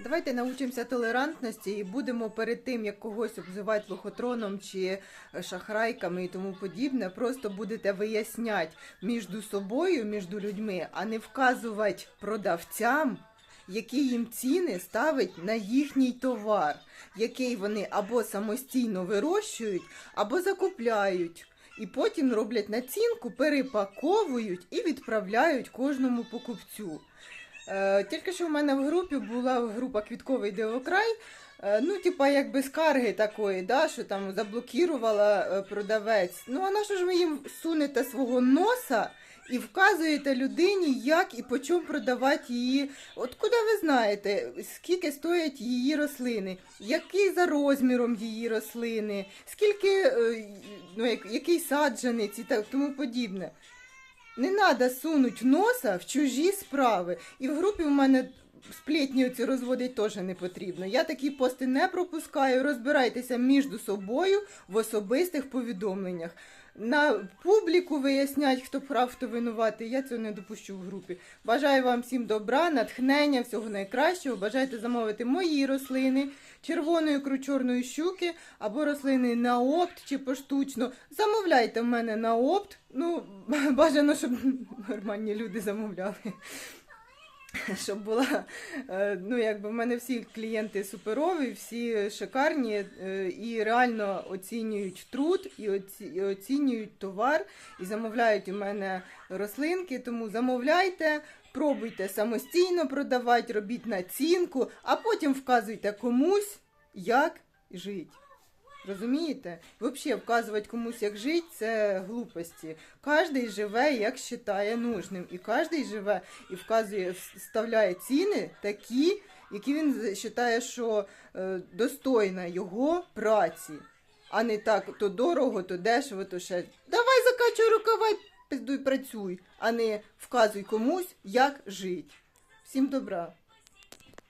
Давайте научимося толерантності і будемо перед тим, як когось обзивати лохотроном чи е, шахрайками і тому подібне, просто будете виясняти між собою, між людьми, а не вказувати продавцям, які їм ціни ставить на їхній товар, який вони або самостійно вирощують, або закупляють. І потім роблять націнку, перепаковують і відправляють кожному покупцю. Е, тільки що в мене в групі була група Квітковий Дивокрай. Е, ну, типа, якби скарги такої, да, що там заблокувала е, продавець. Ну, а на що ж ви їм сунете свого носа і вказуєте людині, як і по чому продавати її. От куди ви знаєте, скільки стоять її рослини, який за розміром її рослини, скільки, ну, як- який саджанець і так тому подібне. Не треба сунуть носа в чужі справи. І в групі в мене сплітні оці розводить теж не потрібно. Я такі пости не пропускаю. Розбирайтеся між собою в особистих повідомленнях. На публіку вияснять, хто прав, хто винуватий. Я цього не допущу в групі. Бажаю вам всім добра, натхнення, всього найкращого. Бажаєте замовити мої рослини, червоної ікру чорної щуки або рослини на опт чи поштучно. Замовляйте в мене на опт. Ну, бажано, щоб нормальні люди замовляли. Щоб була, е, ну якби в мене всі клієнти суперові, всі шикарні е, і реально оцінюють труд, і оці- і оцінюють товар, і замовляють у мене рослинки. Тому замовляйте, пробуйте самостійно продавати, робіть націнку, а потім вказуйте комусь, як жити. Розумієте? Взагалі, вказувати комусь, як жити, це глупості. Кожний живе, як вважає нужним. І кожний живе і вказує, вставляє ціни такі, які він вважає, що е, достойна його праці. А не так, то дорого, то дешево, то ще. Давай закачуй рукава, пиздуй, працюй, а не вказуй комусь, як жити. Всім добра.